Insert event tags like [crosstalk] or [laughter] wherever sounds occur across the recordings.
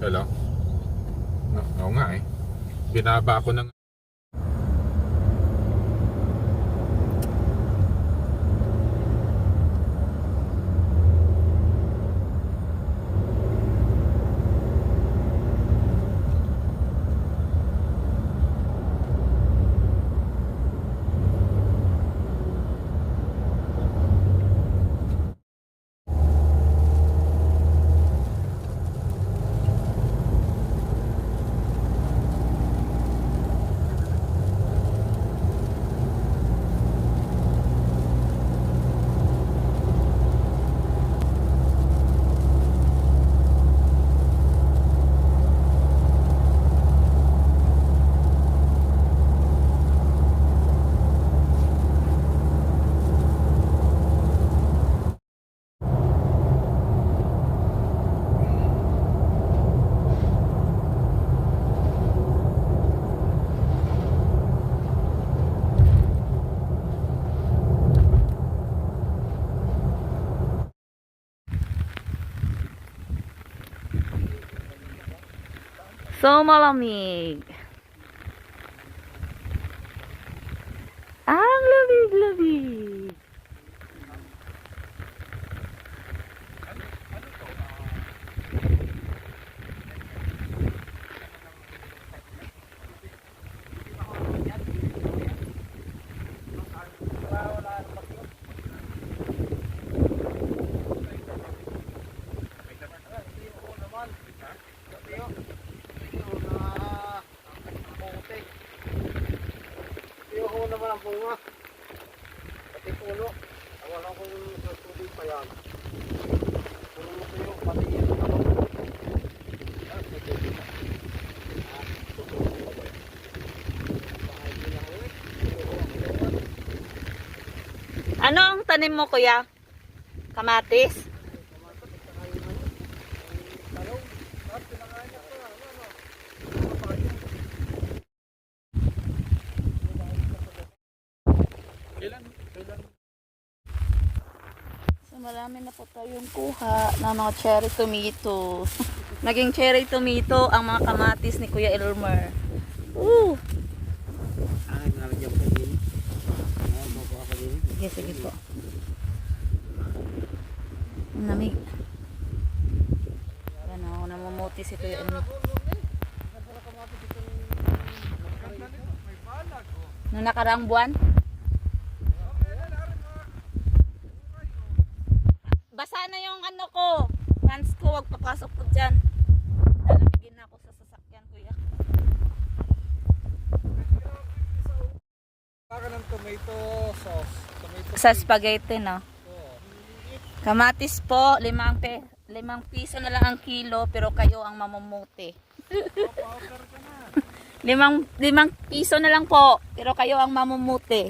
Hello? No, oo nga eh. Binaba ko ng... So malamig. Ang lamig-lamig. Pati puno. Wala ko yung sa tubig pa yan. Puno tuyo, pati bunga. Ano ang tanim mo, kuya? Kamatis? Talong. At pinangalan niya pa. Ano, ano. Mga payo. Kailan? Kailan? So marami na po tayong kuha ng mga cherry tomato. [laughs] Naging cherry tomato ang mga kamatis ni Kuya Elmer. Ooh! Ah, nalagyan ko din. Mabuha ko din. Sige, sige po. Ang lamig. Yan o, namumuti si Kuya Elmer. Nung nakaraang buwan? Basa na yung ano ko. Pants ko, wag papasok ko dyan. Lalamigin na ako sa sasakyan, kuya. Baka ng tomato sauce. Tomato Sa spaghetti, no? Kamatis po, limang, pe, limang piso na lang ang kilo, pero kayo ang mamumuti. Limang, limang piso na lang po, pero kayo ang mamumuti.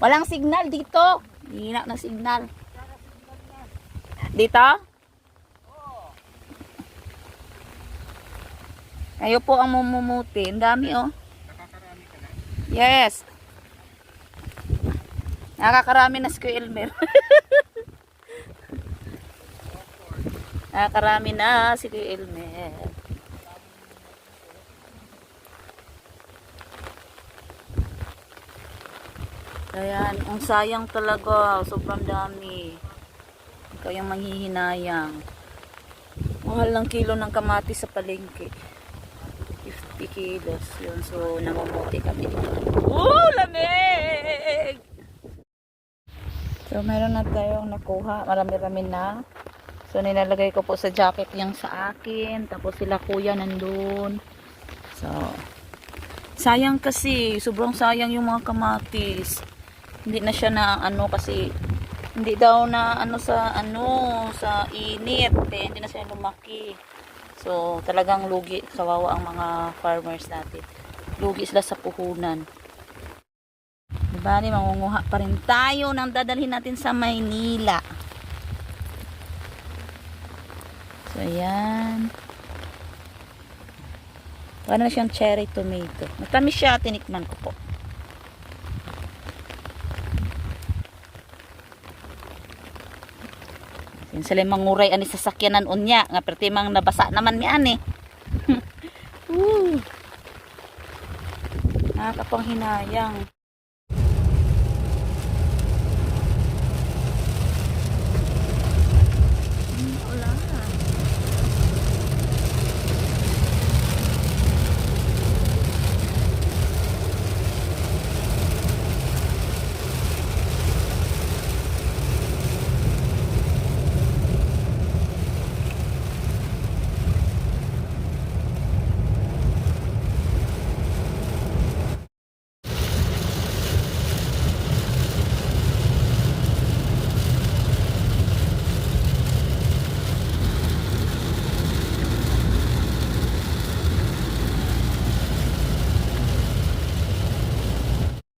Walang signal dito. Hina na signal. Dito? Kayo po ang mamumuti. Ang dami, oh. Nakakarami ka na? Yes. Nakakarami na si Kuya Elmer. [laughs] Nakakarami na si Kuya Elmer. Ayan, ang sayang talaga. Sobrang dami. Ikaw yung manghihinayang. Mahal ng kilo ng kamatis sa palengke. 50 kilos yun. So, namumuti kami dito. Oh, lamig! So, meron na tayong nakuha. Marami-rami na. So, nilalagay ko po sa jacket yung sa akin. Tapos sila kuya nandun. So, sayang kasi. Sobrang sayang yung mga kamatis. Hindi na siya na ano kasi hindi daw na ano sa ano sa init. Eh, hindi na siya lumaki. So talagang lugi kawawa ang mga farmers natin. Lugi sila sa puhunan. Diba ni mangunguha pa rin tayo nang dadalhin natin sa Maynila. So ayan. Wala na siyang cherry tomato. Matamis siya tinikman ko po Yun sila manguray ani sa sakyanan unya nga perti mang nabasa naman mi ani. [laughs] Nakakapang hinayang.